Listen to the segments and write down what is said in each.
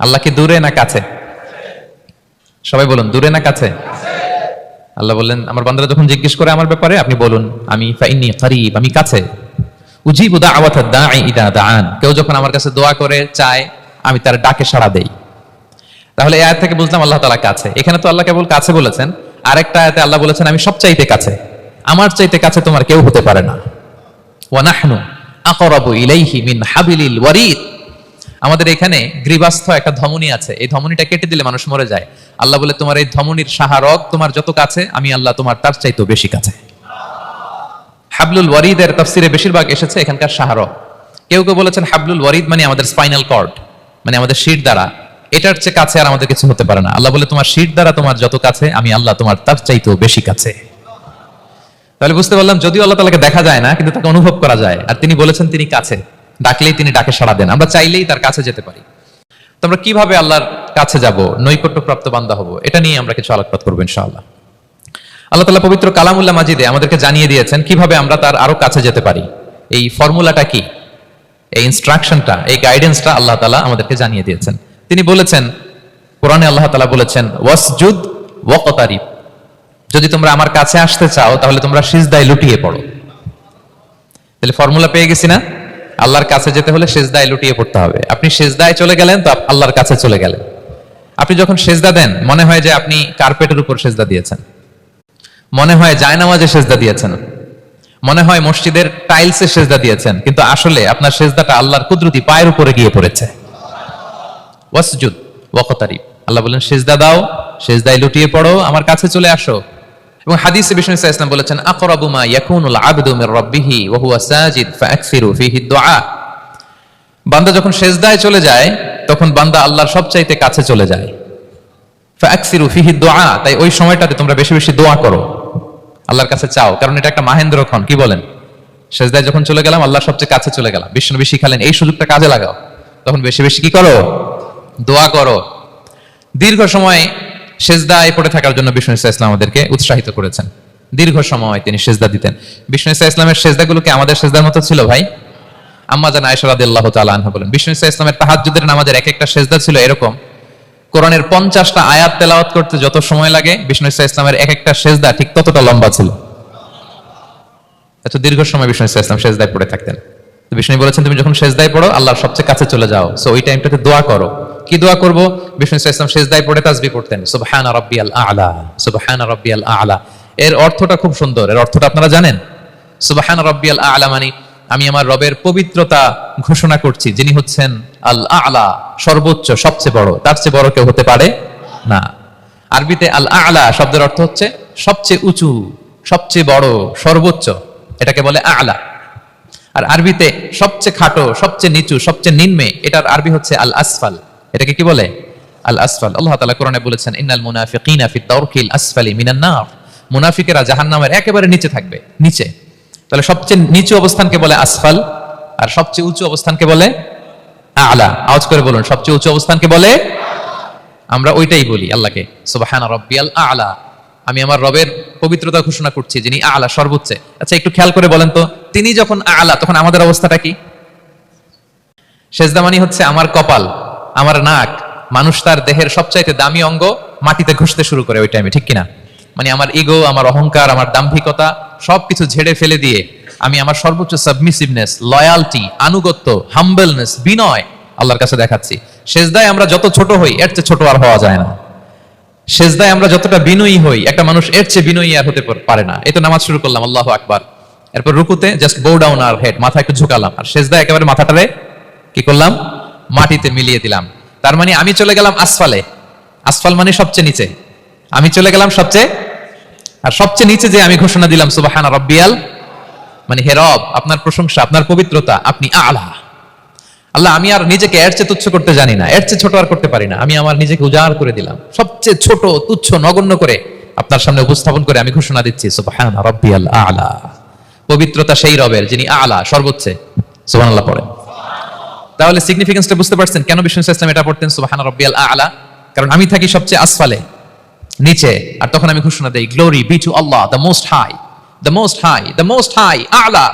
আল্লাহ কি দূরে না কাছে? সবাই বলুন, দূরে না কাছে? আল্লাহ বললেন, আমার বান্দারা যখন জিজ্ঞেস করে আমার ব্যাপারে, আপনি বলুন, আমি ফাইনি আমি কাছে। উজিবু দাওয়াত দাঈ ইদা দাআন। কেউ যখন আমার কাছে দোয়া করে, চায়, আমি তার ডাকে সাড়া দেই। তাহলে এই আয়াত থেকে বুঝলাম আল্লাহ তালা কাছে। এখানে তো আল্লাহ কেবল কাছে বলেছেন, আরেকটা আয়াতে আল্লাহ বলেছেন, আমি সব চাইতে কাছে। আমার চাইতে কাছে তোমার কেউ হতে পারে না। ওয়া নাহনু আকরাবু ইলাইহি মিন হাবিলিল ওয়ারিদ। আমাদের এখানে গ্রীবাস্থ একটা ধমনী আছে। এই ধমনীটা কেটে দিলে মানুষ মরে যায়। আল্লাহ বলে, তোমার এই ধমনীর সাহারক তোমার যত কাছে, আমি আল্লাহ তোমার তার চাইতেও বেশি কাছে। হাবলুল ওয়ারিদের তফসিরে বেশিরভাগ এসেছে এখানকার সাহারক কেউ কেউ বলেছেন, হাবলুল ওয়ারিদ মানে আমাদের স্পাইনাল কর্ড মানে আমাদের শির দ্বারা। এটার চেয়ে কাছে আর আমাদের কিছু হতে পারে না। আল্লাহ বলে, তোমার শির দ্বারা তোমার যত কাছে, আমি আল্লাহ তোমার তার চাইতেও বেশি কাছে। তাহলে বুঝতে পারলাম, যদিও আল্লাহ তালাকে দেখা যায় না, কিন্তু তাকে অনুভব করা যায়। আর তিনি বলেছেন, তিনি কাছে। ডাকলেই তিনি ডাকে সাড়া দেন। আমরা চাইলেই তার কাছে যেতে পারি। তো আমরা কীভাবে আল্লাহর কাছে যাব? নৈকট্য প্রাপ্ত বান্দা হব। এটা নিয়ে আমরা কিছু আলোকপাত করব ইনশাআল্লাহ। আল্লাহ তালা পবিত্র কালামুল্লাহ মাজিদে আমাদেরকে জানিয়ে দিয়েছেন কীভাবে আমরা তার আরও কাছে যেতে পারি। এই ফর্মুলাটা কি? এই ইনস্ট্রাকশনটা, এই গাইডেন্সটা আল্লাহ তালা আমাদেরকে জানিয়ে দিয়েছেন। তিনি বলেছেন, কোরআনে আল্লাহ তালা বলেছেন, ওয়াসজুদ ওয়াকতারিব। যদি তোমরা আমার কাছে আসতে চাও, তাহলে তোমরা সিজদায় লুটিয়ে পড়ো। তাহলে ফর্মুলা পেয়ে গেছি না? আল্লাহর কাছে যেতে হলে সেজদায় লুটিয়ে পড়তে হবে। আপনি সেজদায় চলে গেলেন তো আল্লাহর কাছে চলে গেলেন। আপনি যখন সেজদা দেন, মনে হয় যে আপনি কার্পেটের উপর সেজদা দিয়েছেন। মনে হয় জায়নামাজে সেজদা দিয়েছেন। মনে হয় মসজিদের টাইলসে সেজদা দিয়েছেন। কিন্তু আসলে আপনার সেজদাটা আল্লাহর কুদরতি পায়ের উপরে গিয়ে পড়েছে। ওয়াসজুদ, ওয়াকতারিব। আল্লাহ বলেন সেজদা দাও, সেজদায় লুটিয়ে পড়ো, আমার কাছে চলে আসো। এবং হাদিসে বিষ্ণু ইসলাম বলেছেন, আকরাবু মা ইয়াকুনুল আবদু মির রাব্বিহি ওয়া হুয়া সাজিদ ফাআকসিরু ফিহি দুআ বান্দা যখন সেজদায় চলে যায়, তখন বান্দা আল্লাহর সবচাইতে কাছে চলে যায়। ফাআকসিরু ফিহি দুআ তাই ওই সময়টাতে তোমরা বেশি বেশি দোয়া করো। আল্লাহর কাছে চাও, কারণ এটা একটা মাহেন্দ্রক্ষণ কি বলেন? সেজদায় যখন চলে গেলাম, আল্লাহর সবচেয়ে কাছে চলে গেলাম। বিষ্ণু বেশি খালেন এই সুযোগটা কাজে লাগাও। তখন বেশি বেশি কি করো? দোয়া করো। দীর্ঘ সময় সেজদায় পড়ে থাকার জন্য বিষ্ণু ইসা ইসলাম আমাদেরকে উৎসাহিত করেছেন। দীর্ঘ সময় তিনি সেজদা দিতেন। বিষ্ণু ইসা ইসলামের সেজদাগুলো কি আমাদের সেজদার মতো ছিল ভাই? আম্মা জান তাআলা আনহা বলেন, বিষ্ণু ইসা ইসলামের তাহাজ্জুদের নামাজের এক একটা সেজদা ছিল এরকম। কোরআনের পঞ্চাশটা আয়াত তেলাওয়াত করতে যত সময় লাগে, বিষ্ণু ইসা ইসলামের এক একটা সেজদা ঠিক ততটা লম্বা ছিল। এত দীর্ঘ সময় বিষ্ণু ইসা ইসলাম সেজদায় পড়ে থাকতেন। বিষ্ণু বলেছেন, তুমি যখন সেজদায় পড়ো, আল্লাহর সবচেয়ে কাছে চলে যাও। সো ওই টাইমটাতে দোয়া করো। কি দোয়া করব? বিষ্ণু ইসা ইসলাম সেজদায় পড়ে তাসবি পড়তেন, সুবহান রাব্বিয়াল আলা, সুবহান রাব্বিয়াল আলা। এর অর্থটা খুব সুন্দর। এর অর্থটা আপনারা জানেন? সুবহান রাব্বিয়াল আলা মানে আমি আমার রবের পবিত্রতা ঘোষণা করছি, যিনি হচ্ছেন আল আলা, সর্বোচ্চ, সবচেয়ে বড়। তার চেয়ে বড় কেউ হতে পারে না। আরবিতে আল আলা শব্দের অর্থ হচ্ছে সবচেয়ে উঁচু, সবচেয়ে বড়, সর্বোচ্চ। এটাকে বলে আলা। আর আরবিতে সবচেয়ে খাটো, সবচেয়ে নিচু, সবচেয়ে নিম্নে এটার আরবি হচ্ছে আল আসফাল এটাকে কি বলে? আল আসফাল আল্লাহ তাআলা কোরআনে বলেছেন, ইন্নাল মুনাফিকিনা ফি দারকিল আসফালি মিনান নার। মুনাফিকেরা জাহান্নামের একেবারে নিচে থাকবে, নিচে। তাহলে সবচেয়ে নিচু অবস্থানকে বলে আসফাল, আর সবচেয়ে উঁচু অবস্থানকে বলে আলা। আওয়াজ করে বলুন, সবচেয়ে উঁচু অবস্থানকে বলে আমরা ওইটাই বলি আল্লাহকে, সুবাহান রব্বিয়াল আলা। আমি আমার রবের পবিত্রতা ঘোষণা করছি যিনি আলা, সর্বোচ্চ। আচ্ছা একটু খেয়াল করে বলেন তো তিনি যখন আলা, তখন আমাদের অবস্থাটা কি? সেজদামানি হচ্ছে আমার কপাল, আমার নাক, মানুষ তার দেহের সবচাইতে দামি অঙ্গ মাটিতে ঘষতে শুরু করে ওই টাইমে ঠিক কিনা? মানে আমার ইগো আমার অহংকার, আমার দাম্ভিকতা সবকিছু ঝেড়ে ফেলে দিয়ে আমি আমার সর্বোচ্চ সাবমিসিভনেস লয়ালটি আনুগত্য হাম্বলনেস বিনয় আল্লাহর কাছে দেখাচ্ছি। সেজদায় আমরা যত ছোট হই, এর চেয়ে ছোট আর হওয়া যায় না। সেজদায় আমরা যতটা বিনয়ী হই, একটা মানুষ এর চেয়ে বিনয়ী আর হতে পারে না। এই তো নামাজ শুরু করলাম, আল্লাহ আকবার। এরপর রুকুতে জাস্ট বো ডাউন আর হেড মাথা একটু ঝুঁকালাম। আর সেজদায় একেবারে মাথাটারে কি করলাম? মাটিতে মিলিয়ে দিলাম। তার মানে আমি চলে গেলাম আসফালে। আসফাল মানে সবচেয়ে নিচে। আমি চলে গেলাম সবচেয়ে আর সবচেয়ে নিচে যে আমি ঘোষণা দিলাম, সুবাহানা রব্বিয়াল মানে হে রব, আপনার প্রশংসা, আপনার পবিত্রতা, আপনি আলা। আল্লাহ, আমি আর নিজেকে এর চেয়ে তুচ্ছ করতে জানি না। এর চেয়ে ছোট আর করতে পারি না। আমি আমার নিজেকে উজাড় করে দিলাম। সবচেয়ে ছোট, তুচ্ছ, নগণ্য করে আপনার সামনে উপস্থাপন করে আমি ঘোষণা দিচ্ছি, সুবহান রাব্বিয়াল আলা। পবিত্রতা সেই রবের, যিনি আলা, সর্বোচ্চে। সুবহানাল্লাহ পড়েন তাহলে সিগনিফিকেন্সটা বুঝতে পারছেন কেন বিষ্ণু ইসলাম এটা পড়তেন? সুবহান রাব্বিয়াল আলা। কারণ আমি থাকি সবচেয়ে আসফালে, নিচে, আর তখন আমি ঘোষণা দেই glory be to Allah the most high the most high the most high আলা।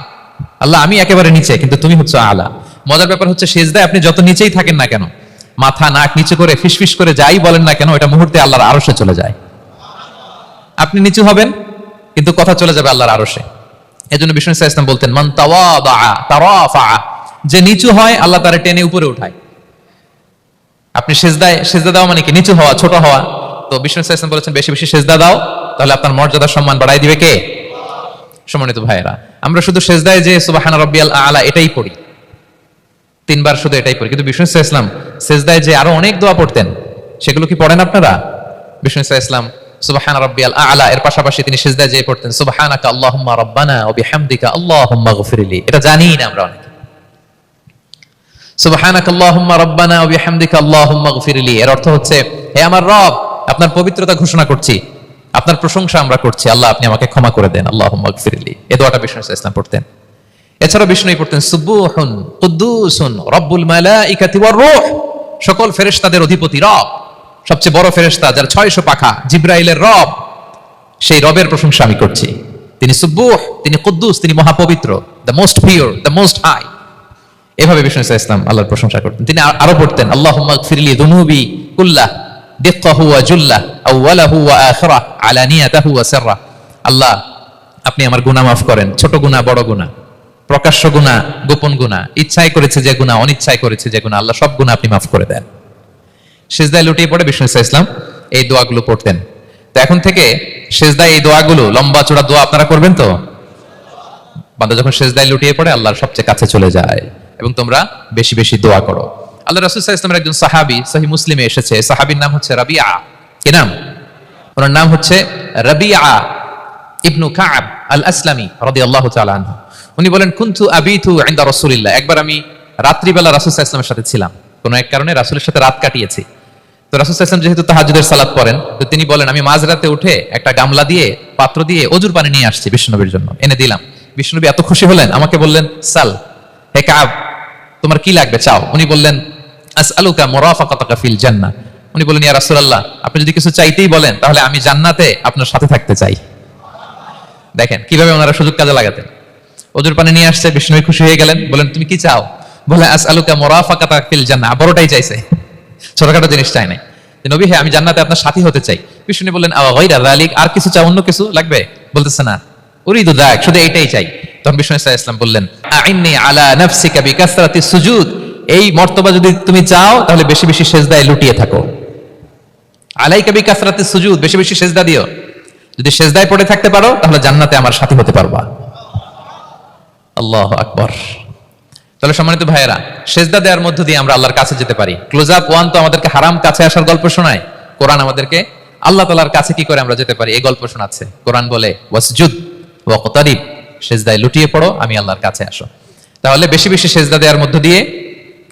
আল্লাহ, আমি একেবারে নিচে, কিন্তু তুমি হচ্ছে আলা। মজার ব্যাপার হচ্ছে, সেজদায় আপনি যত নিচেই থাকেন না কেন, মাথা, নাক নিচে করে, ফিসফিস করে যাই বলেন না কেন এটা মুহূর্তে আল্লাহর আরশে চলে যায়। আপনি নিচু হবেন, কিন্তু কথা চলে যাবে আল্লাহর আরশে। এজন্য বিষ্ণু ইসলাম বলতেন, মান তাওয়াদা যে নিচু হয়, আল্লাহ তারে টেনে উপরে উঠায়। আপনি সেজদায়, সেজদা দাও মানে কি? নিচু হওয়া, ছোট হওয়া। তো বিষ্ণু ইসলাম বলেছেন, বেশি বেশি সেজদা দাও, তাহলে আপনার মর্যাদা সম্মান বাড়াই দিবে কে? সম্মানিত ভাইয়েরা, আমরা শুধু সেজদায় যে সুবাহানা রব্বিয়াল আলা এটাই পড়ি। তিনবার শুধু এটাই পড়ি। কিন্তু বিষ্ণু ইসলাম সেজদায় যে আরও অনেক দোয়া পড়তেন, সেগুলো কি পড়েন আপনারা? বিষ্ণু ইসলাম সুবাহানা রব্বিয়াল আলা। এর পাশাপাশি তিনি সেজদায় যে পড়তেন, সুবাহানাকা আল্লাহুম্মা রব্বানা ওয়া বিহামদিকা আল্লাহুম্মা গফিরলি এটা জানি না আমরা অনেকে। সুবহানাক আল্লাহুম্মা রব্বানা ওয়া বিহামদিকা আল্লাহুম্মা গফিরলি এর অর্থ হচ্ছে, হে আমার রব, আপনার পবিত্রতা ঘোষণা করছি। আপনার প্রশংসা আমরা করছি। আল্লাহ, আপনি আমাকে ক্ষমা করে দেন। আল্লাহুম্মা গফিরলি এই দোয়াটা বিষ্ণু ইসলাম পড়তেন। এছাড়া বিষ্ণু পড়তেন, সুবুহুন কুদ্দুসুন, রব্বুল মালাইকাতি ওয়ার রূহ। সকল ফেরেশতাদের অধিপতি রব। সবচেয়ে বড় ফেরেশতা যার 600 পাখা, জিব্রাইলের রব, সেই রবের প্রশংসা আমি করছি। তিনি সুব্বুহ তিনি কুদ্দুস, তিনি মহাপবিত্র the most pure the most high এভাবে বিষ্ণু ইসা ইসলাম আল্লাহর প্রশংসা করতেন। তিনি আরও পড়তেন আল্লাহ ফিরলি দুনুবি কুল্লাহ, দিক্কাহু ওয়া জুল্লাহ, আউওয়ালাহু ওয়া আখিরাহ আলানিয়াতাহু ওয়া আল্লাহ, আপনি আমার গুনাহ মাফ করেন, ছোট গুনাহ, বড় গুনাহ, প্রকাশ্য গুনাহ, গোপন গুনাহ ইচ্ছায় করেছে যে গুনাহ অনিচ্ছায় করেছে যে গুনাহ, আল্লাহ সব গুনাহ আপনি মাফ করে দেন। সেজদায় লুটিয়ে পড়ে বিষ্ণু ইসা ইসলাম এই দোয়াগুলো পড়তেন। তো এখন থেকে সেজদায় এই দোয়াগুলো, লম্বা চড়া দোয়া আপনারা করবেন তো? বান্দা যখন সেজদায় লুটিয়ে পড়ে, আল্লাহর সবচেয়ে কাছে চলে যায় এবং তোমরা বেশি বেশি দোয়া করো। আল্লাহ রাসূল আলাইহি একজন সাহাবী সহিহ মুসলিমে এসেছে। সাহাবীর নাম হচ্ছে রাবিআ কি নাম? ওনার নাম হচ্ছে রাবিআ ইবনু কাব আল আসলামী রাদিয়াল্লাহু তাআলা আনহু। উনি বলেন, কুনতু আবিতু ইনদা রাসূলিল্লাহ। একবার আমি রাত্রিবেলা রাসূল আলাইহি সাথে ছিলাম। কোনো এক কারণে রাসূলের সাথে রাত কাটিয়েছি। তো রাসূল যেহেতু তাহাজ্জুদের সালাত পড়েন, তো তিনি বলেন, আমি মাঝরাতে উঠে একটা গামলা দিয়ে, পাত্র দিয়ে অজুর পানি নিয়ে আসছি বিষ্ণুনবীর জন্য, এনে দিলাম। বিষ্ণুনবী এত খুশি হলেন, আমাকে বললেন, সাল, হে কাব, তোমার কি লাগবে, চাও? উনি বললেন, আসআলুকা মুরাফাকাতাকা ফিল জান্নাহ। উনি বললেন, ইয়া রাসূলুল্লাহ, আপনি যদি কিছু চাইতেই বলেন, তাহলে আমি জান্নাতে আপনার সাথে থাকতে চাই। দেখেন, কীভাবে ওনারা সুযোগ কাজে লাগাতেন। অজুর পানি নিয়ে আসছে বিষ্ণু খুশি হয়ে গেলেন বলেন তুমি কি চাও? বলে আস আলুকা মোরাফাকাতা ফিল জান্না বড়টাই চাইছে। ছোটখাটো জিনিস চাই নাই। নবী হ্যাঁ আমি জান্নাতে আপনার সাথী হতে চাই। বিষ্ণু বললেন আর কিছু চাও, অন্য কিছু লাগবে? বলতেছে, না চাই। এই যদি তুমি চাও, তাহলে বেশি বেশি সেজদায় লুটিয়ে থাকো। বেশি বেশি সেজদা দিও। যদি সেজদায় থাকতে পারো, তাহলে জান্নাতে আমার সাথী হতে পারবা। আল্লাহ আকবর। তাহলে সম্মানিত ভাইয়েরা, সেজদা দেওয়ার মধ্য দিয়ে আমরা আল্লাহর কাছে যেতে পারি। ক্লোজ আপ ওয়ান তো আমাদেরকে হারাম কাছে আসার গল্প শোনায়। কোরআন আমাদেরকে আল্লাহ তালার কাছে কি করে আমরা যেতে পারি? এই গল্প শোনাচ্ছে। কোরআন বলে, ওয়াসজুদ ওয়াকতারিব, সেজদায় লুটিয়ে পড়ো, আমি আল্লাহর কাছে আসো। তাহলে বেশি বেশি সেজদা দেওয়ার মধ্য দিয়ে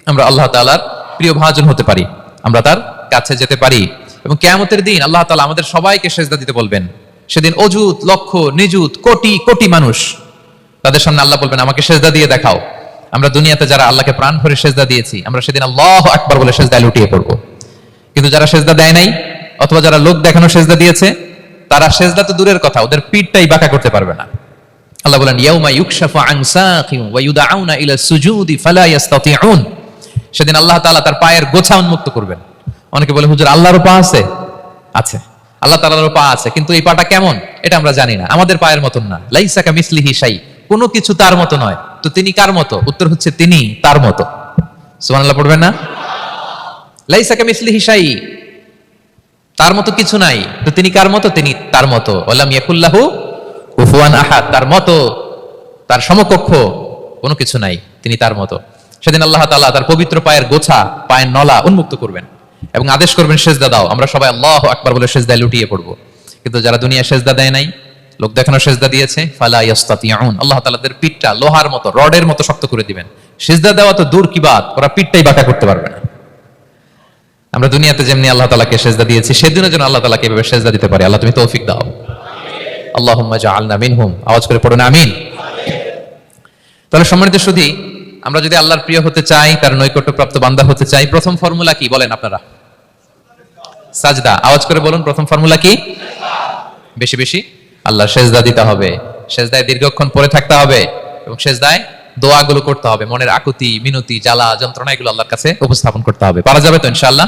আমরা আল্লাহ তাআলার প্রিয় ভাজন হতে পারি। আমরা তার কাছে যেতে পারি। এবং কেয়ামতের দিন আল্লাহ তালা আমাদের সবাইকে সেজদা দিতে বলবেন। সেদিন অজুত লক্ষ, নিযুত, কোটি কোটি মানুষ তাদের সামনে আল্লাহ বলবেন, আমাকে সেজদা দিয়ে দেখাও। আমরা দুনিয়াতে যারা আল্লাহকে প্রাণ ভরে সেজদা দিয়েছি, আমরা সেদিন আল্লাহ আকবার বলে সেজদায় লুটিয়ে পড়ব। কিন্তু যারা সেজদা দেয় নাই, অথবা যারা লোক দেখানো সেজদা দিয়েছে, তারা সেজদা তো দূরের কথা, ওদের পিঠটাই বাঁকা করতে পারবে না। আল্লাহ বলেন, ইয়াউমা ইউকশাফু আন সাকিন ওয়া ইউদআউনা ইলা সুজুদি ফালা ইস্তাতিউন সেদিন আল্লাহ তাআলা তার পায়ের গোছা উন্মুক্ত করবেন। অনেকে বলে, হুজুর আল্লাহরও পা আছে? আছে। আল্লাহ তাআলারও পা আছে, কিন্তু এই পাটা কেমন? এটা আমরা জানি না। আমাদের পায়ের মতন না। লাইসা কামিসলিহি শাই। কোনো কিছু তার মতো নয়। তো তিনি কার মতো? উত্তর হচ্ছে তিনি তার মতো। সুবহানাল্লাহ, পড়বেন না? লাইসা কামিসলিহি শাই তার মতো কিছু নাই। তো তিনি কার মতো? তিনি তার মতো। ওলাম ইয়াকুল্লাহু কুফুয়ান আহাদ। তার মতো, তার সমকক্ষ কোনো কিছু নাই। তিনি তার মতো। সেদিন আল্লাহ তাআলা তার পবিত্র পায়ের গোছা, পায়ের নলা উন্মুক্ত করবেন এবং আদেশ করবেন, সেজদা দাও। আমরা সবাই আল্লাহ আকবার বলে সেজদায় লুটিয়ে পড়ব। কিন্তু যারা দুনিয়া সেজদা দেয় নাই লোক দেখানো সেজদা দিয়েছে, ফালা ইয়াস্তাতিয়াউন আল্লাহ তাআলাদের পিঠটা লোহার মতো, রডের মতো শক্ত করে দিবেন। সেজদা দেওয়া তো দূর কি বাত, ওরা পিঠটাই বাঁকা করতে পারবে না। আমরা দুনিয়াতে যেমনি আল্লাহ তালাকে সেজদা দিয়েছি, সেদিনও যেন আল্লাহ তালাকে এভাবে সেজদা দিতে পারি। আল্লাহ, তুমি তৌফিক দাও। আল্লাহুম্মা জাআলনা মিনহুম। আওয়াজ করে পড়ুন, আমিন। তাহলে সম্মানিত সুধী আমরা যদি আল্লাহর প্রিয় হতে চাই তার নৈকট্যপ্রাপ্ত বান্দা হতে চাই, প্রথম ফর্মুলা কি? বলেন আপনারা। সাজদা। আওয়াজ করে বলুন, প্রথম ফর্মুলা কি? বেশি বেশি। আল্লাহ সেজদা দিতে হবে। সেজদায় দীর্ঘক্ষণ পরে থাকতে হবে এবং সেজদায় দোয়াগুলো করতে হবে। মনের আকুতি, মিনতি, জ্বালা, যন্ত্রণা এগুলো আল্লাহর কাছে উপস্থাপন করতে হবে। পারা যাবে তো ইনশাআল্লাহ?